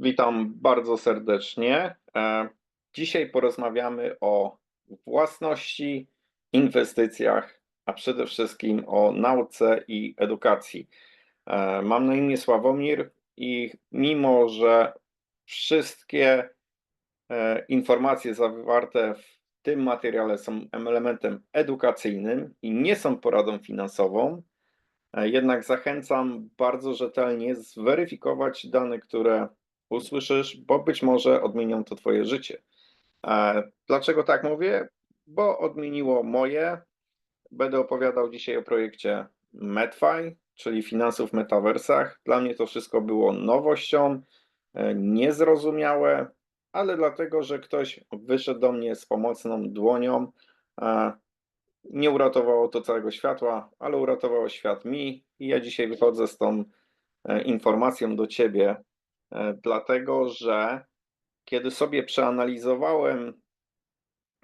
Witam bardzo serdecznie. E, Dzisiaj porozmawiamy o własności, inwestycjach, a przede wszystkim o nauce i edukacji. E, Mam na imię Sławomir i mimo, że wszystkie e, informacje zawarte w tym materiale są elementem edukacyjnym i nie są poradą finansową, jednak zachęcam bardzo rzetelnie zweryfikować dane, które usłyszysz, bo być może odmienią to Twoje życie. E, Dlaczego tak mówię? Bo odmieniło moje. Będę opowiadał dzisiaj o projekcie MedFi, czyli finansów w metaversach. Dla mnie to wszystko było nowością, e, niezrozumiałe, ale dlatego, że ktoś wyszedł do mnie z pomocną dłonią. e, Nie uratowało to całego światła, ale uratowało świat mi i ja dzisiaj wychodzę z tą informacją do Ciebie, dlatego że kiedy sobie przeanalizowałem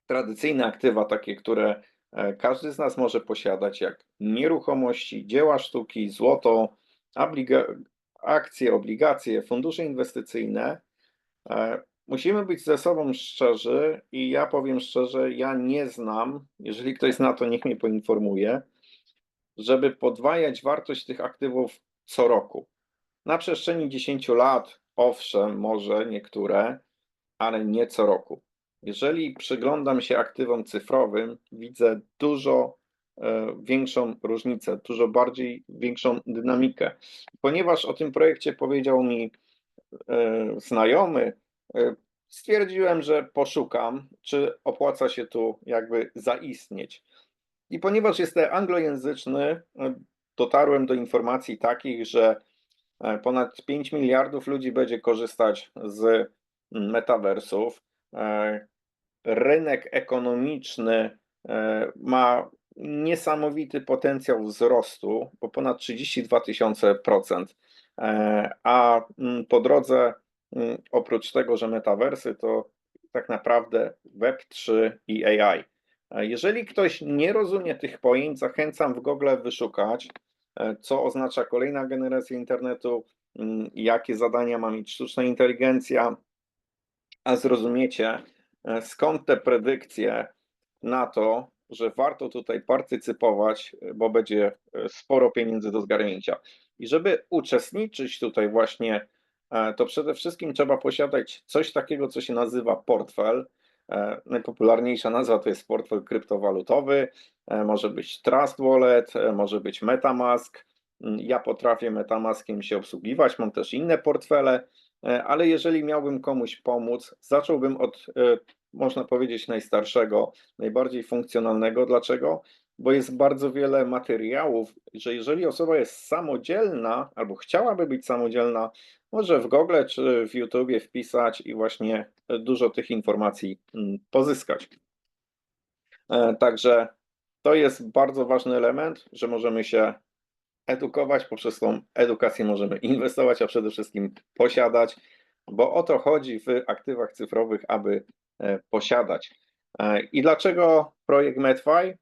tradycyjne aktywa, takie, które e, każdy z nas może posiadać, jak nieruchomości, dzieła sztuki, złoto, akcje, obligacje, fundusze inwestycyjne, e, musimy być ze sobą szczerzy i ja powiem szczerze, ja nie znam, jeżeli ktoś zna, to niech mnie poinformuje, żeby podwajać wartość tych aktywów co roku. Na przestrzeni 10 lat, owszem, może niektóre, ale nie co roku. Jeżeli przyglądam się aktywom cyfrowym, widzę dużo e, większą różnicę, dużo bardziej większą dynamikę. Ponieważ o tym projekcie powiedział mi e, znajomy, e, stwierdziłem, że poszukam, czy opłaca się tu jakby zaistnieć. I ponieważ jestem anglojęzyczny, dotarłem do informacji takich, że ponad 5 miliardów ludzi będzie korzystać z metaversów. E, Rynek ekonomiczny e, ma niesamowity potencjał wzrostu, bo ponad 32 tysiące procent. E, A mm, po drodze, mm, oprócz tego, że metaversy, to tak naprawdę Web3 i AI. E, Jeżeli ktoś nie rozumie tych pojęć, zachęcam w Google wyszukać, e, co oznacza kolejna generacja internetu, mm, jakie zadania ma mieć sztuczna inteligencja, a zrozumiecie, e, skąd te predykcje na to, że warto tutaj partycypować, e, bo będzie e, sporo pieniędzy do zgarnięcia. I żeby uczestniczyć tutaj właśnie, e, to przede wszystkim trzeba posiadać coś takiego, co się nazywa portfel. E, Najpopularniejsza nazwa to jest portfel kryptowalutowy, e, może być Trust Wallet, e, może być MetaMask. Mm, Ja potrafię MetaMaskiem się obsługiwać, mam też inne portfele, ale jeżeli miałbym komuś pomóc, zacząłbym od, można powiedzieć, najstarszego, najbardziej funkcjonalnego. Dlaczego? Bo jest bardzo wiele materiałów, że jeżeli osoba jest samodzielna albo chciałaby być samodzielna, może w Google czy w YouTubie wpisać i właśnie dużo tych informacji mm, pozyskać. E, Także to jest bardzo ważny element, że możemy się edukować, poprzez tą edukację możemy inwestować, a przede wszystkim posiadać, bo o to chodzi w aktywach cyfrowych, aby e, posiadać. E, I dlaczego projekt MedFi?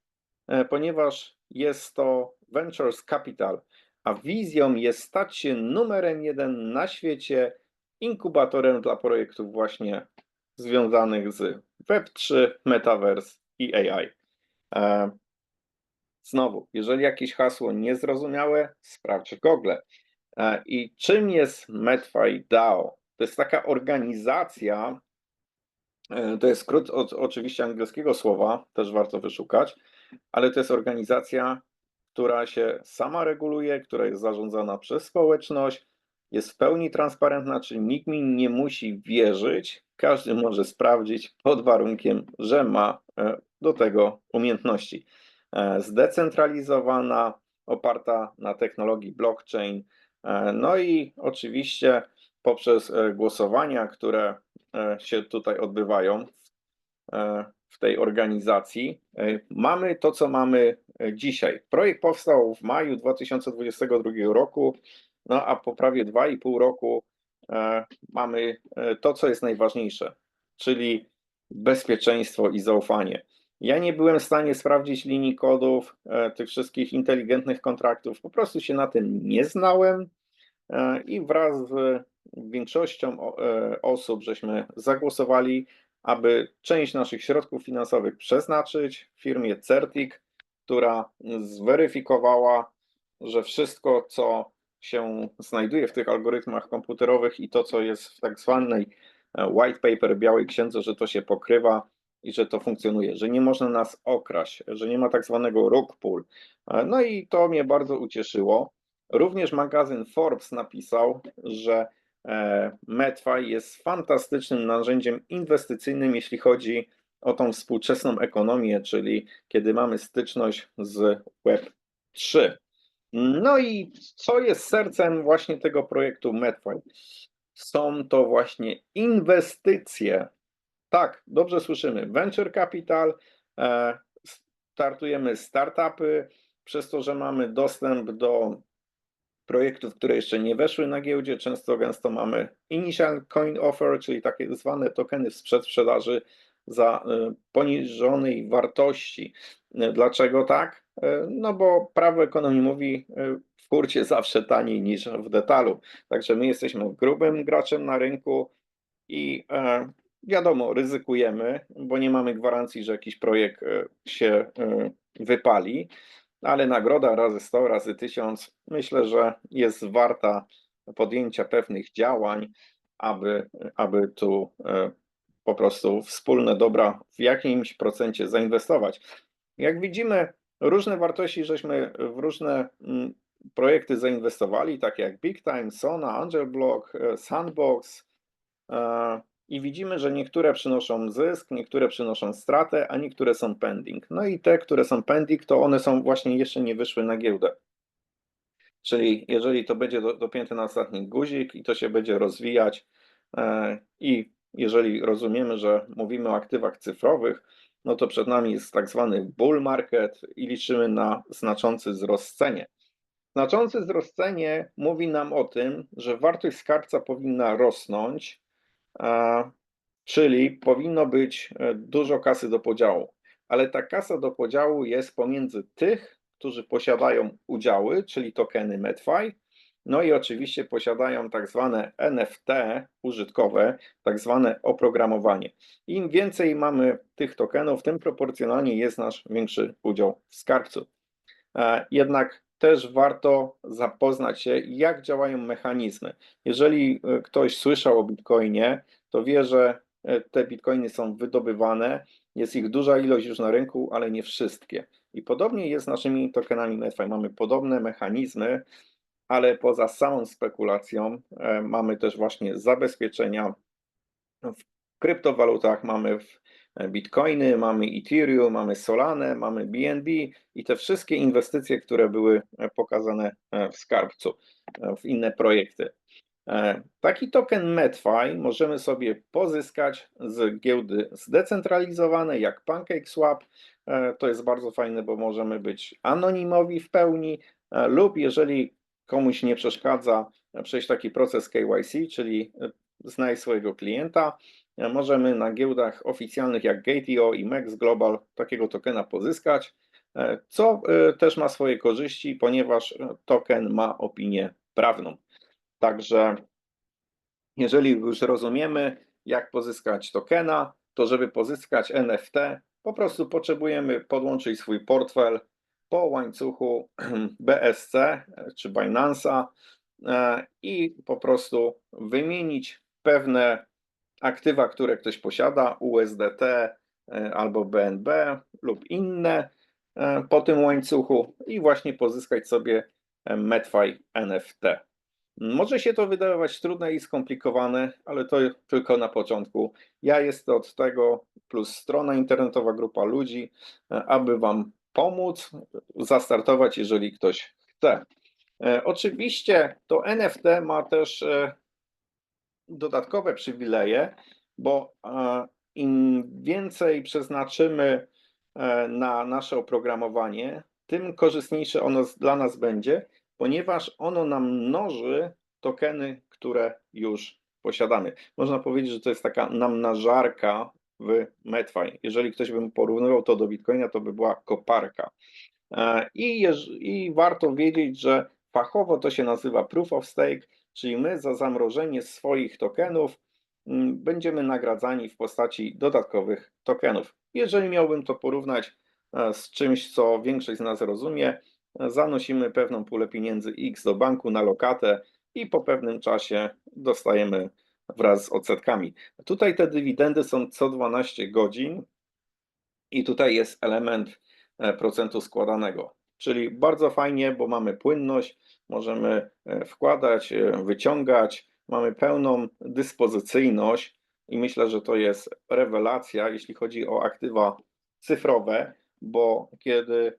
Ponieważ jest to Ventures Capital, a wizją jest stać się numerem jeden na świecie inkubatorem dla projektów właśnie związanych z Web3, Metaverse i AI. Znowu, jeżeli jakieś hasło niezrozumiałe, sprawdź Google. E, I czym jest MedFi DAO? To jest taka organizacja, e, to jest skrót od oczywiście angielskiego słowa, też warto wyszukać, ale to jest organizacja, która się sama reguluje, która jest zarządzana przez społeczność, jest w pełni transparentna, czyli nikt mi nie musi wierzyć, każdy może sprawdzić pod warunkiem, że ma e, do tego umiejętności. E, zdecentralizowana, oparta na technologii blockchain. E, No i oczywiście poprzez głosowania, które się tutaj odbywają w tej organizacji, e, mamy to, co mamy e, dzisiaj. Projekt powstał w maju 2022 roku, no a po prawie 2,5 roku e, mamy to, co jest najważniejsze, czyli bezpieczeństwo i zaufanie. Ja nie byłem w stanie sprawdzić linii kodów tych wszystkich inteligentnych kontraktów, po prostu się na tym nie znałem i wraz z większością osób żeśmy zagłosowali, aby część naszych środków finansowych przeznaczyć firmie Certic, która zweryfikowała, że wszystko, co się znajduje w tych algorytmach komputerowych i to, co jest w tak zwanej e, white paper, białej księdze, że to się pokrywa i że to funkcjonuje, że nie można nas okraść, że nie ma tak zwanego rug pull. E, No i to mnie bardzo ucieszyło. Również magazyn Forbes napisał, że Medfi jest fantastycznym narzędziem inwestycyjnym, jeśli chodzi o tą współczesną ekonomię, czyli kiedy mamy styczność z Web 3. No i co jest sercem właśnie tego projektu Medfi? Są to właśnie inwestycje. Tak, dobrze słyszymy. Venture capital, e, startujemy startupy, przez to, że mamy dostęp do projektów, które jeszcze nie weszły na giełdzie, często gęsto mamy initial coin offer, czyli takie zwane tokeny w przedsprzedaży za e, poniżonej wartości. Dlaczego tak? E, No bo prawo ekonomii mówi e, w hurcie zawsze taniej niż w detalu. Także my jesteśmy grubym graczem na rynku i e, wiadomo, ryzykujemy, bo nie mamy gwarancji, że jakiś projekt się wypali, ale nagroda razy 100, razy 1000 myślę, że jest warta podjęcia pewnych działań, aby, aby tu e, po prostu wspólne dobra w jakimś procencie zainwestować. Jak widzimy, różne wartości żeśmy w różne mm, projekty zainwestowali, takie jak Big Time, Sona, Angel Block, e, Sandbox, e, i widzimy, że niektóre przynoszą zysk, niektóre przynoszą stratę, a niektóre są pending. No i te, które są pending, to one są właśnie jeszcze nie wyszły na giełdę. Czyli jeżeli to będzie do, dopięte na ostatni guzik i to się będzie rozwijać e, i jeżeli rozumiemy, że mówimy o aktywach cyfrowych, no to przed nami jest tak zwany bull market i liczymy na znaczący wzrost cenie. Znaczący wzrost cenie mówi nam o tym, że wartość skarbca powinna rosnąć, czyli powinno być e, dużo kasy do podziału. Ale ta kasa do podziału jest pomiędzy tych, którzy posiadają udziały, czyli tokeny MedFi, no i oczywiście posiadają tak zwane NFT użytkowe, tak zwane oprogramowanie. Im więcej mamy tych tokenów, tym proporcjonalnie jest nasz większy udział w skarbcu. E, Jednak też warto zapoznać się, jak działają mechanizmy. Jeżeli e, ktoś słyszał o Bitcoinie, to wie, że e, te Bitcoiny są wydobywane, jest ich duża ilość już na rynku, ale nie wszystkie. I podobnie jest z naszymi tokenami MedFi. Mamy podobne mechanizmy, ale poza samą spekulacją e, mamy też właśnie zabezpieczenia w kryptowalutach, mamy w Bitcoiny, mamy Ethereum, mamy Solanę, mamy BNB i te wszystkie inwestycje, które były e, pokazane e, w skarbcu, e, w inne projekty. Taki token MedFi możemy sobie pozyskać z giełdy zdecentralizowanej, jak PancakeSwap. To jest bardzo fajne, bo możemy być anonimowi w pełni, lub jeżeli komuś nie przeszkadza przejść taki proces KYC, czyli znajdź swojego klienta, możemy na giełdach oficjalnych jak Gate.io i Max Global takiego tokena pozyskać, e, co e, też ma swoje korzyści, ponieważ e, token ma opinię prawną. Także jeżeli już rozumiemy, jak pozyskać tokena, to żeby pozyskać NFT, po prostu potrzebujemy podłączyć swój portfel po łańcuchu BSC czy Binance'a e, i po prostu wymienić pewne aktywa, które ktoś posiada, USDT e, albo BNB lub inne e, po tym łańcuchu i właśnie pozyskać sobie e, MedFi NFT. Może się to wydawać trudne i skomplikowane, ale to tylko na początku. Ja jestem od tego, plus strona internetowa, grupa ludzi, aby Wam pomóc zastartować, jeżeli ktoś chce. Oczywiście to NFT ma też dodatkowe przywileje, bo e, im więcej przeznaczymy e, na nasze oprogramowanie, tym korzystniejsze ono dla nas będzie, ponieważ ono nam mnoży tokeny, które już posiadamy. Można powiedzieć, że to jest taka namnażarka w MedFi. Jeżeli ktoś by porównywał to do Bitcoina, to by była koparka. E, I, I warto wiedzieć, że fachowo to się nazywa Proof of Stake, czyli my za zamrożenie swoich tokenów mm, będziemy nagradzani w postaci dodatkowych tokenów. Jeżeli miałbym to porównać e, z czymś, co większość z nas rozumie, e, zanosimy pewną pulę pieniędzy X do banku na lokatę i po pewnym czasie dostajemy wraz z odsetkami. Tutaj te dywidendy są co 12 godzin i tutaj jest element e, procentu składanego. Czyli bardzo fajnie, bo mamy płynność, możemy e, wkładać, e, wyciągać, mamy pełną dyspozycyjność i myślę, że to jest rewelacja, jeśli chodzi o aktywa cyfrowe, bo kiedy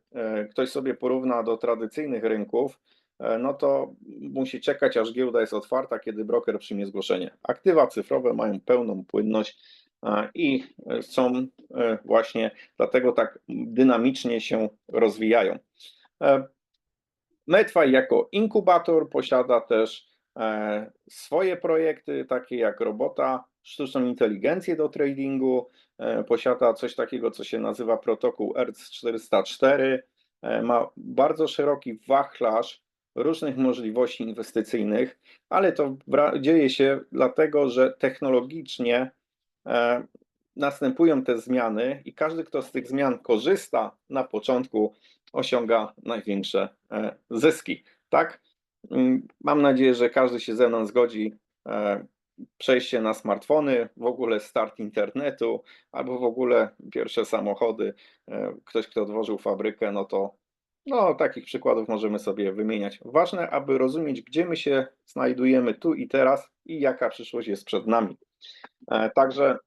ktoś sobie porówna do tradycyjnych rynków, no to musi czekać, aż giełda jest otwarta, kiedy broker przyjmie zgłoszenie. Aktywa cyfrowe mają pełną płynność i są właśnie dlatego tak dynamicznie się rozwijają. Medfy jako inkubator posiada też e, swoje projekty, takie jak robota, sztuczną inteligencję do tradingu, e, posiada coś takiego, co się nazywa protokół ERC 404, e, ma bardzo szeroki wachlarz różnych możliwości inwestycyjnych, ale to dzieje się dlatego, że technologicznie następują te zmiany i każdy, kto z tych zmian korzysta na początku, osiąga największe e, zyski. Tak? Mm, mam nadzieję, że każdy się ze mną zgodzi. E, przejście na smartfony, w ogóle start internetu, albo w ogóle pierwsze samochody. E, ktoś, kto otworzył fabrykę, no to no, takich przykładów możemy sobie wymieniać. Ważne, aby rozumieć, gdzie my się znajdujemy tu i teraz i jaka przyszłość jest przed nami. Także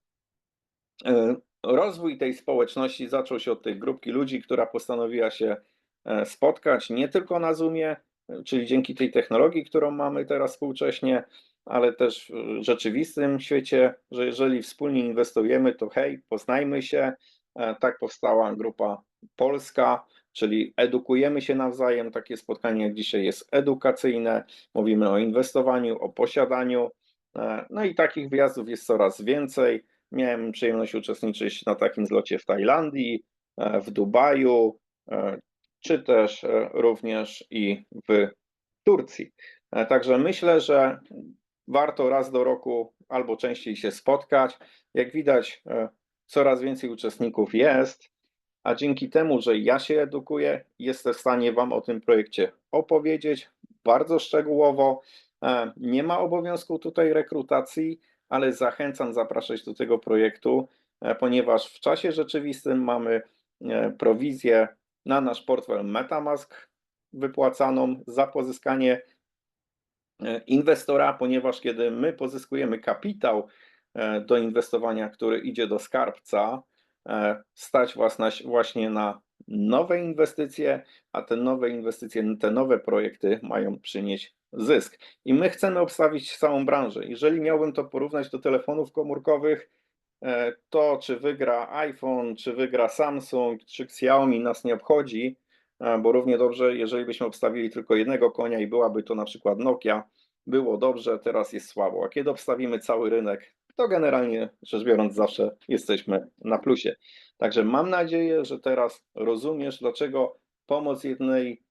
rozwój tej społeczności zaczął się od tej grupki ludzi, która postanowiła się e, spotkać nie tylko na Zoomie, czyli dzięki tej technologii, którą mamy teraz współcześnie, ale też w rzeczywistym świecie, że jeżeli wspólnie inwestujemy, to hej, poznajmy się. E, tak powstała grupa polska, czyli edukujemy się nawzajem. Takie spotkanie jak dzisiaj jest edukacyjne. Mówimy o inwestowaniu, o posiadaniu. E, no i takich wyjazdów jest coraz więcej. Miałem przyjemność uczestniczyć na takim zlocie w Tajlandii, e, w Dubaju, e, czy też e, również i w Turcji. Także myślę, że warto raz do roku albo częściej się spotkać. Jak widać, coraz więcej uczestników jest, a dzięki temu, że ja się edukuję, jestem w stanie Wam o tym projekcie opowiedzieć bardzo szczegółowo. Nie ma obowiązku tutaj rekrutacji ale zachęcam zapraszać do tego projektu, e, ponieważ w czasie rzeczywistym mamy e, prowizję na nasz portfel MetaMask wypłacaną za pozyskanie e, inwestora, ponieważ kiedy my pozyskujemy kapitał do inwestowania, który idzie do skarbca, stać was właśnie na nowe inwestycje, a te nowe inwestycje, te nowe projekty mają przynieść zysk. I my chcemy obstawić całą branżę. Jeżeli miałbym to porównać do telefonów komórkowych, e, to czy wygra iPhone, czy wygra Samsung, czy Xiaomi nas nie obchodzi, e, bo równie dobrze, jeżeli byśmy obstawili tylko jednego konia i byłaby to na przykład Nokia, było dobrze, teraz jest słabo. A kiedy obstawimy cały rynek, to generalnie rzecz biorąc zawsze jesteśmy na plusie. Także mam nadzieję, że teraz rozumiesz, dlaczego pomoc jednej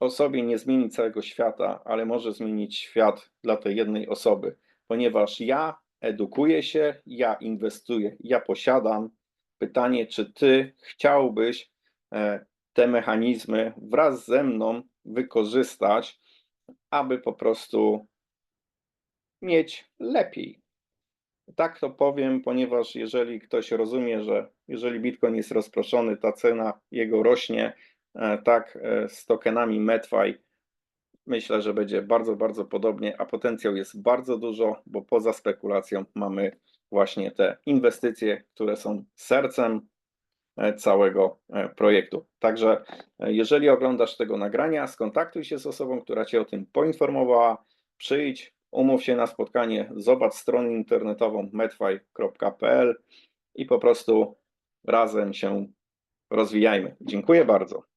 osobie nie zmieni całego świata, ale może zmienić świat dla tej jednej osoby, ponieważ ja edukuję się, ja inwestuję, ja posiadam. Pytanie, czy ty chciałbyś e, te mechanizmy wraz ze mną wykorzystać, aby po prostu mieć lepiej. Tak to powiem, ponieważ jeżeli ktoś rozumie, że jeżeli Bitcoin jest rozproszony, ta cena jego rośnie, tak e, z tokenami Medfi myślę, że będzie bardzo, bardzo podobnie, a potencjał jest bardzo dużo, bo poza spekulacją mamy właśnie te inwestycje, które są sercem e, całego projektu. Także jeżeli oglądasz tego nagrania, skontaktuj się z osobą, która Cię o tym poinformowała, przyjdź, umów się na spotkanie, zobacz stronę internetową medfi.pl i po prostu razem się rozwijajmy. Dziękuję bardzo.